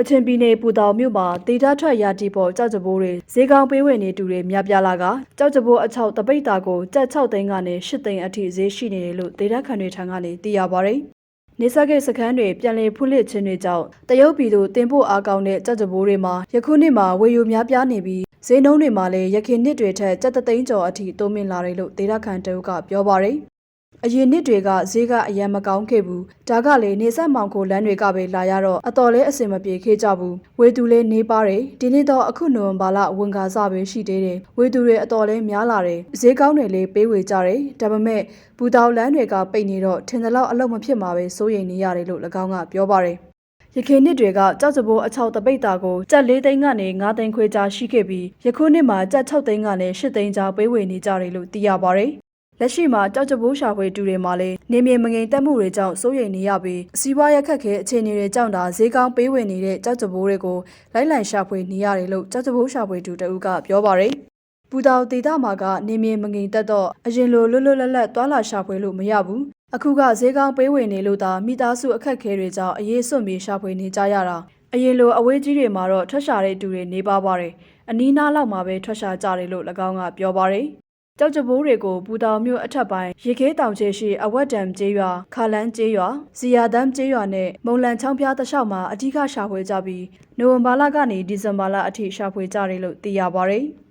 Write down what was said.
ကချင်ပြည်နယ်ပူတောင်မြို့မှာဒေတာထွက်ရာတီပေါ်ကြောက်ကြဘိုးတွေဈေးကောင်းပေးဝယ်နေတူတွေများပြားလာကကြောက်ကြဘိုးအချောက်တပိတ်တာကိုကြက်6သိန်းကနေ8သိန်းအထိဈေးရှိနေတယ်လို့ဒေတာခန်တွေထံကနေသိရပါဗျ။နေဆက်ကိတ်စခန်းတွေပြန်လည်ဖွင့်လှစ်ခြင်းတွေကြောင့်တရုတ်ပြည်သူတင်ပို့အားကောင်းတဲ့ကြောက်ကြဘိုးတွေမှာယခုနှစ်မှာဝယ်ယူများပြားနေပြီးဈေးနှုန်းတွေမှာလည်းရခင်နှစ်တွေထက်ကြက်တသိန်းကျော်အထိတိုးမြင့်လာတယ်လို့ဒေတာခန်တအုပ်ကပြောပါဗျ။ အရင်နှစ်တွေကဈေးကအရန်မကောင်းခဲ့ဘူးဒါကလေနေဆက်မောင်ကိုလမ်းတွေကပဲလာရတော့အတော်လေးအဆင်မပြေခဲ့ကြဘူးဝေသူလေးနေပါတယ်ဒီနေ့တော့အခုနိုဝင်ဘာလဝန်ကားစပဲရှိသေးတယ်ဝေသူတွေအတော်လေးများလာတယ်ဈေးကောင်းတွေလေးပေးဝေကြတယ်ဒါပေမဲ့ဘူတောင်လမ်းတွေကပိတ်နေတော့ထင်သလောက်အလုပ်မဖြစ်မှာပဲစိုးရိမ်နေရတယ်လို့၎င်းကပြောပါတယ်ရခိုင်နှစ်တွေကကြောက်စဘိုးအချောက်တပိတ်တာကိုကြက်၄သိန်းကနေ9သိန်းခွဲကြားရှိခဲ့ပြီးယခုနှစ်မှာကြက်6သိန်းကနေ8သိန်းကြားပေးဝေနေကြတယ်လို့သိရပါတယ်။ လက်ရှိမှာကြောက်ကြဘိုးရှာဖွေတူတွေမှာလည်းနေမြေမငိမ်တက်မှုတွေကြောင့်စိုးရိမ်နေရပြီးစီးပွားရေးခက်ခဲအခြေအနေတွေကြောင့်ဒါဈေးကောင်းပေးဝေနေတဲ့ကြောက်ကြဘိုးတွေကိုလိုက်လံရှာဖွေနေရတယ်လို့ကြောက်ကြဘိုးရှာဖွေတူတဦးကပြောပါတယ်။ပူတောင်ဒေသမှာကနေမြေမငိမ်တက်တော့အရင်လိုလွတ်လွတ်လပ်လပ်တွာလာရှာဖွေလို့မရဘူး။အခုကဈေးကောင်းပေးဝေနေလို့သာမိသားစုအခက်အခဲတွေကြောင့်အရေးစွန့်ပြီးရှာဖွေနေကြရတာ။အရင်လိုအဝေးကြီးတွေမှာတော့ထွက်ရှာတဲ့တူတွေနေပါပါတယ်။အနီးနားလောက်မှာပဲထွက်ရှာကြတယ်လို့၎င်းကပြောပါတယ်။ ကြောက်ကြဘိုးတွေကိုပူတောင်မြို့အထက်ပိုင်းရေခဲတောင်ချေရှိအဝတ်တံကျေးရွာခါလန်းကျေးရွာဇီယာဒမ်ကျေးရွာနဲ့မုံလန်ချောင်းဖျားတစ်လျှောက်မှာအဓိကရှာဖွေကြပြီးနိုဝင်ဘာလကနေဒီဇင်ဘာလအထိရှာဖွေကြတယ်လို့သိရပါတယ်။